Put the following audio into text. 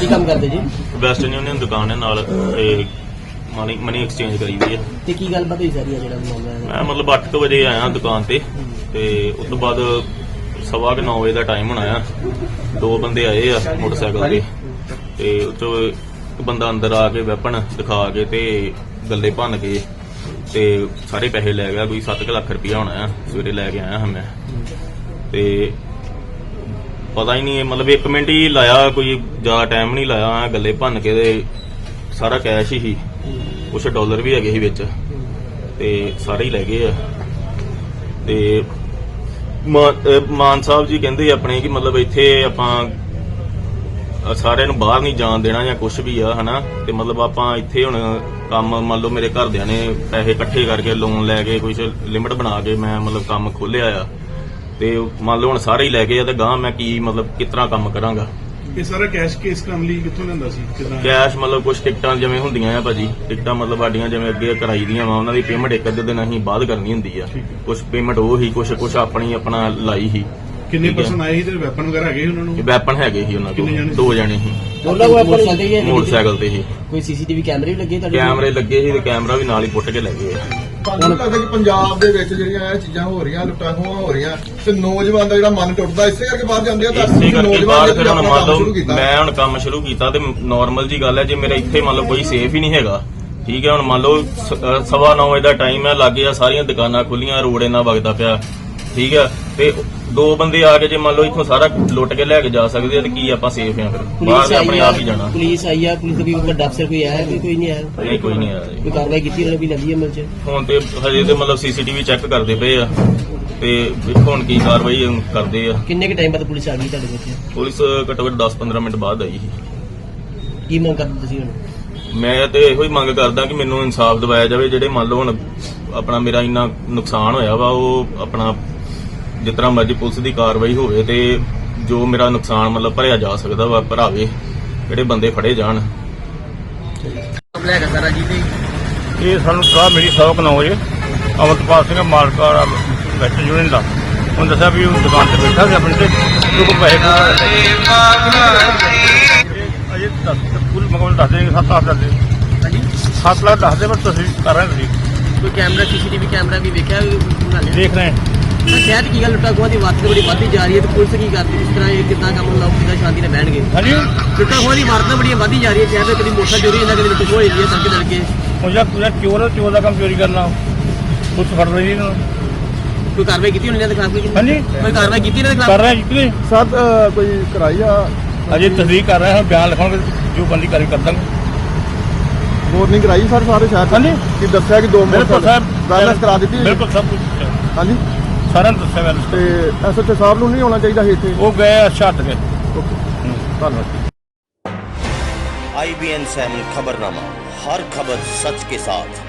ਕੀ ਕੰਮ ਕਰਦੇ ਜੀ? ਵੈਸਟਰਨ ਯੂਨੀਅਨ ਦੁਕਾਨ ਹੈ ਨਾਲ ਇਹ ਮਨੀ ਮਨੀ ਐਕਸਚੇਂਜ ਕਰੀ ਦੀ ਹੈ। ਤੇ ਕੀ ਗੱਲਬਾਤ ਹੋਈ ਸਾਰੀ ਆ ਜਿਹੜਾ ਮਾਮਲਾ ਹੈ? ਮੈਂ ਮਤਲਬ 8 ਵਜੇ ਆਇਆ ਦੁਕਾਨ ਤੇ ਤੇ ਉਸ ਤੋਂ ਬਾਅਦ ਸਵਾ ਕੁ ਨੌ ਵਜੇ ਦਾ ਟਾਈਮ ਹੋਣਾ ਆ। ਦੋ ਬੰਦੇ ਆਏ ਆ ਮੋਟਰਸਾਈਕਲ ਤੇ। ਤੇ 'ਚੋਂ ਇੱਕ ਬੰਦਾ ਅੰਦਰ ਆ ਕੇ ਵੈਪਨ ਦਿਖਾ ਕੇ ਤੇ ਗੱਲੇ ਭੰਨ ਕੇ ਤੇ ਸਾਰੇ ਪੈਸੇ ਲੈ ਗਿਆ ਕੋਈ 7 ਲੱਖ ਰੁਪਇਆ ਹੋਣਾ ਆ। ਸਵੇਰੇ ਲੈ ਕੇ ਆਇਆ ਹਾਂ ਮੈਂ। ਤੇ ਪਤਾ ਹੀ ਨਹੀਂ, ਇਹ ਮਤਲਬ 1 ਮਿੰਟ ਹੀ ਲਾਇਆ, ਕੋਈ ਜ਼ਿਆਦਾ ਟਾਈਮ ਨਹੀਂ ਲਾਇਆ ਗੱਲੇ ਭੰਨ ਕੇ ਤੇ ਸਾਰਾ ਕੈਸ਼ ਹੀ। ਕੁਛ ਡਾਲਰ ਵੀ ਹੈਗੇ ਸੀ ਵਿੱਚ। ਤੇ ਸਾਰੇ ਹੀ ਲੈ ਗਏ ਆ। ਤੇ ਮਾ- ਅਹ ਮਾਨ ਸਾਹਿਬ ਜੀ ਕਹਿੰਦੇ ਆਪਣੇ ਕਿ ਮਤਲਬ ਇੱਥੇ ਆਪਾਂ ਸਾਰਿਆਂ ਨੂੰ ਬਾਹਰ ਨਹੀਂ ਜਾਣ ਦੇਣਾ ਜਾਂ ਕੁਝ ਵੀ ਆ, ਹਨਾ? ਤੇ ਮਤਲਬ ਆਪਾਂ ਇੱਥੇ ਹੁਣ ਕੰਮ, ਮੰਨ ਲਓ ਮੇਰੇ ਘਰਦਿਆਂ ਨੇ ਪੈਸੇ ਇਕੱਠੇ ਕਰਕੇ ਲੋਨ ਲੈ ਕੇ ਕੁਝ ਲਿਮਟ ਬਣਾ ਕੇ ਮੈਂ ਮਤਲਬ ਕੰਮ ਖੋਲਿਆ ਆ। ਤੇ ਮੰਨ ਲਓ ਹੁਣ ਸਾਰੇ ਹੀ ਲੈ ਗਏ ਆ ਤੇ ਗਾਂ ਮੈਂ ਕੀ ਮਤਲਬ ਕਿਤਨਾ ਕੰਮ ਕਰਾਂਗਾ ਇਹ ਸਾਰਾ ਕੈਸ਼ ਕੇਸ ਕਰਨ ਲਈ ਕਿੱਥੋਂ ਲੈਂਦਾ ਸੀ ਕਿਦਾਂ ਕੈਸ਼ ਮਤਲਬ ਕੁਝ ਟਿਕਟਾਂ ਜਿਵੇਂ ਹੁੰਦੀਆਂ ਆ ਭਾਜੀ ਟਿਕਟਾਂ ਮਤਲਬ ਸਾਡੀਆਂ ਜਿਵੇਂ ਅੱਗੇ ਕਰਾਈ ਦੀਆਂ ਵਾ ਉਹਨਾਂ ਦੀ ਪੇਮੈਂਟ ਇੱਕ ਅੱਧੇ ਦਿਨ ਅਸੀਂ ਬਾਅਦ ਕਰਨੀ ਹੁੰਦੀ ਆ ਠੀਕ ਹੈ। ਕੁਝ ਪੇਮੈਂਟ ਉਹ ਹੀ ਕੁਝ ਕੁਝ ਆਪਣੀ ਆਪਣਾ ਲਾਈ ਸੀ ਕਿੰਨੇ ਠੀਕ ਹੈ। ਪਰਸਨ ਆਏ ਸੀ ਤੇ ਵੈਪਨ ਵਗੈਰਾ ਹੈਗੇ ਸੀ ਉਹਨਾਂ ਨੂੰ ਇਹ ਵੈਪਨ ਹੈਗੇ ਸੀ ਉਹਨਾਂ ਕਿੰਨੇ ਕੋਲ ਜਾਣੇ? ਦੋ ਜਣੇ ਸੀ ਉਹਨਾਂ ਕੋਲ ਹੀ ਹੈ? ਮੋਟਰਸਾਈਕਲ ਤੇ ਹੀ ਕੋਈ ਸੀਸੀਟੀਵੀ ਕੈਮਰੇ ਵੀ ਲੱਗੇ ਤੁਹਾਡੇ ਕੋਲ? ਕੈਮਰੇ ਲੱਗੇ ਸੀ ਤੇ ਕੈਮਰਾ ਵੀ ਨਾਲ ਹੀ ਪੁੱਟ ਕੇ ਲੈ ਗਏ ਆ ਤੁਹਾਨੂੰ ਲੱਗਦਾ ਕਿ ਪੰਜਾਬ ਦੇ ਵਿੱਚ ਜਿਹੜੀਆਂ ਇਹ ਚੀਜ਼ਾਂ ਹੋ ਰਹੀਆਂ ਲੁੱਟਾਂ ਖੋਹਾਂ ਹੋ ਰਹੀਆਂ ਤੇ ਨੌਜਵਾਨ ਦਾ ਜਿਹੜਾ ਮਨ ਟੁੱਟਦਾ ਇਸੇ ਕਰਕੇ ਬਾਹਰ ਜਾਂਦੇ ਆ ਤਾਂ ਇਸੇ ਕਰਕੇ ਨੌਜਵਾਨ ਬਾਅਦ ਨੇ ਫਿਰ ਹੁਣ ਆਪਣਾ ਮੰਨ ਕੰਮ ਸ਼ੁਰੂ ਲਓ ਕੀਤਾ। ਮੈਂ ਹੁਣ ਕੰਮ ਸ਼ੁਰੂ ਕੀਤਾ ਤੇ ਨਾਰਮਲ ਜੀ ਗੱਲ ਹੈ ਜੇ ਮੇਰਾ ਇੱਥੇ ਮੰਨ ਲਓ ਕੋਈ ਸੇਫ ਹੀ ਨਹੀਂ ਹੈਗਾ ਠੀਕ ਹੈ ਹੁਣ ਮੰਨ ਲਓ ਸ- ਅਹ ਸਵਾ ਨੌ ਵਜੇ ਦਾ ਟਾਈਮ ਹੈ ਲੱਗੇ ਆ ਸਾਰੀਆਂ ਦੁਕਾਨਾਂ ਖੁੱਲੀਆਂ ਰੋਡ ਇੰਨਾ ਵਗਦਾ ਪਿਆ ਠੀਕ ਹੈ ਤੇ ਦੋ ਬੰਦੇ ਆ ਕੇ ਜੇ ਮੰਨ ਲਓ ਇੱਥੋਂ ਸਾਰਾ ਲੁੱਟ ਕੇ ਲੈ ਕੇ ਜਾ ਸਕਦੇ ਆ ਤੇ ਕੀ ਆਪਾਂ ਸੇਫ ਆ ਫਿਰ? ਬਾਹਰ ਪੁਲਿਸ ਤੇ ਆਪਣੇ ਆਈ ਆਪ ਹੀ ਜਾਣਾ। ਆ ਪੁਲਿਸ ਆਈ ਆ ਪੁਲਿਸ ਦਾ ਵੱਡਾ ਅਫਸਰ ਕੋਈ ਆਇਆ ਕੋਈ ਕੋਈ ਨਹੀਂ ਆਇਆ? ਨਹੀਂ ਕੋਈ ਨਹੀਂ ਆਇਆ ਜੀ। ਕੋਈ ਕਾਰਵਾਈ ਕੀਤੀ ਉਹਨਾਂ ਨੇ ਵੀ ਲੱਗੀ ਅਮਲ ਚ? ਹੁਣ ਤੇ ਹਜੇ ਤੇ ਮਤਲਬ ਸੀਸੀਟੀਵੀ ਚੈੱਕ ਕਰਦੇ ਪਏ ਆ ਤੇ ਵੇਖੋ ਹੁਣ ਕੀ ਕਾਰਵਾਈ ਕਰਦੇ ਆ। ਕਿੰਨੇ ਕੁ ਟਾਈਮ ਬਾਅਦ ਪੁਲਿਸ ਆ ਗਈ ਤੁਹਾਡੇ ਵਿੱਚ ਪੁਲਿਸ ਘੱਟੋ ਘੱਟ 10-15 ਮਿੰਟ ਬਾਅਦ ਆਈ ਸੀ। ਕੀ ਮੰਗ ਕਰਦੇ ਤੁਸੀਂ ਹੁਣ? ਮੈਂ ਤੇ ਇਹੋ ਹੀ ਮੰਗ ਕਰਦਾ ਕਿ ਮੈਨੂੰ ਇਨਸਾਫ ਦਿਵਾਇਆ ਜਾਵੇ ਜਿਹੜੇ ਮੰਨ ਲਓ ਹੁਣ ਆਪਣਾ ਮੇਰਾ ਇੰਨਾ ਨੁਕਸਾਨ ਹੋਇਆ ਵਾ ਉਹ ਆਪਣਾ ਜਿਸ ਤਰ੍ਹਾਂ ਮਰਜ਼ੀ ਪੁਲਿਸ ਦੀ ਕਾਰਵਾਈ ਹੋਵੇ ਤੇ ਜੋ ਮੇਰਾ ਨੁਕਸਾਨ ਮਤਲਬ ਭਰਿਆ ਜਾ ਸਕਦਾ ਵਾ ਭਰਾਵੇ ਜਿਹੜੇ ਬੰਦੇ ਫੜੇ ਜਾਣ। ਹੈਗਾ ਸਾਰਾ ਜੀ ਇਹ ਸਾਨੂੰ ਸਲਾਹ ਮਿਲੀ ਸੌ ਕੁ ਨੌ ਵਜੇ। ਅਮਰਪਾਲ ਸਿੰਘ ਮਾਲਕਾ ਵੈਸਟ ਯੂਨੀਅਨ ਦਾ। ਉਹਨੇ ਦੱਸਿਆ ਵੀ ਉਹ ਦੁਕਾਨ ਤੇ ਬੈਠਾ ਸੀ ਆਪਣੀ ਤੇ ਜੋ ਕੋ ਪੈਸੇ ਅਜੇ ਦੱਸ ਪੂਰੀ ਮਗਵਲ ਦੱਸ ਦੇਣਗੇ ਸੱਤ ਅੱਠ ਦੱਸ ਦੇ ਲੱਖ ਦੱਸ ਦੇ ਪਰ ਤੁਸੀਂ ਕਰ ਰਹੇ ਤੁਸੀਂ। ਕੋਈ ਕੈਮਰਾ ਸੀਸੀਟੀਵੀ ਕੈਮਰਾ ਵੀ ਵੇਖਿਆ ਦੇਖ ਰਹੇ ਸ਼ਹਿਰ ਕੀ ਗੱਲ ਲੁੱਟਾ ਖੋਹਾਂ ਦੀ ਵਾਰਤ ਬੜੀ ਵੱਧਦੀ ਜਾ ਰਹੀ ਹੈ ਤੇ ਪੁਲਿਸ ਕੀ ਕਰਦੀ? ਇਸ ਤਰ੍ਹਾਂ ਇਹ ਕਿੱਦਾਂ ਕੰਮ ਲੋਕ ਕਿੱਦਾਂ ਸ਼ਾਂਤੀ ਨਾਲ ਬਹਿਣਗੇ। ਹਾਂਜੀ। ਲੁੱਟਾ ਖੋਹਾਂ ਦੀ ਵਾਰਤਾਂ ਬੜੀਆਂ ਵੱਧਦੀ ਜਾ ਰਹੀ ਹੈ ਸ਼ਹਿਰ ਦੇ ਕਦੀ ਮੋਟਰ ਚੋਰੀ ਹੁੰਦਾ ਕਦੀ ਲੁੱਟ ਖੋਹ ਹੋਈ ਹੈ ਸੜਕ ਦੜ ਕੇ ਉਹ ਜਿਹੜਾ ਪੂਰਾ ਚੋਰ ਚੋਰ ਦਾ ਕੰਮ ਚੋਰੀ ਕਰਨਾ। ਕੁਝ ਫੜ ਰਹੀ ਇਹਨਾਂ ਨੂੰ। ਕੋਈ ਕਾਰਵਾਈ ਕੀਤੀ ਉਹਨਾਂ ਦੇ ਖਿਲਾਫ ਕੋਈ? ਹਾਂਜੀ। ਕੋਈ ਕਾਰਵਾਈ ਕੀਤੀ ਇਹਨਾਂ ਦੇ ਕਰ ਖਿਲਾਫ ਰਹੇ ਹਾਂ ਜੀ ਸਰ ਕੋਈ ਕਰਾਈ ਆ? ਅਜੇ ਤਸਦੀਕ ਕਰ ਰਹੇ ਹਾਂ ਬਿਆਨ ਲਿਖਾਂਗੇ ਜੋ ਬੰਦੀ ਕਾਰਵਾਈ ਕਰ ਦਾਂਗੇ ਵਾਰਨਿੰਗ ਕਰਾਈ ਸਰ ਸਾਰੇ ਸ਼ਹਿਰ ਹਾਂਜੀ। ਕੀ ਦੱਸਿਆ ਕਿ ਦੋ ਬਿਲਕੁਲ ਸਾਹਿਬ ਬੈਲੈਂਸ ਕਰਾ ਦਿੱਤੀ ਬਿਲਕੁਲ ਸਭ ਕੁਝ ਹਾਂਜੀ। ਸਾਰਿਆਂ ਨੂੰ ਦੱਸਿਆ ਮੈਂ ਤੇ ਐਸਐਚਓ ਸਾਹਿਬ ਨੂੰ ਨਹੀਂ ਆਉਣਾ ਚਾਹੀਦਾ ਸੀ ਇੱਥੇ ਉਹ ਗਏ ਅੱਛਾ ਹਟ ਗਏ ਧੰਨਵਾਦ आईबीएन सैमन खबरनामा हर खबर सच के साथ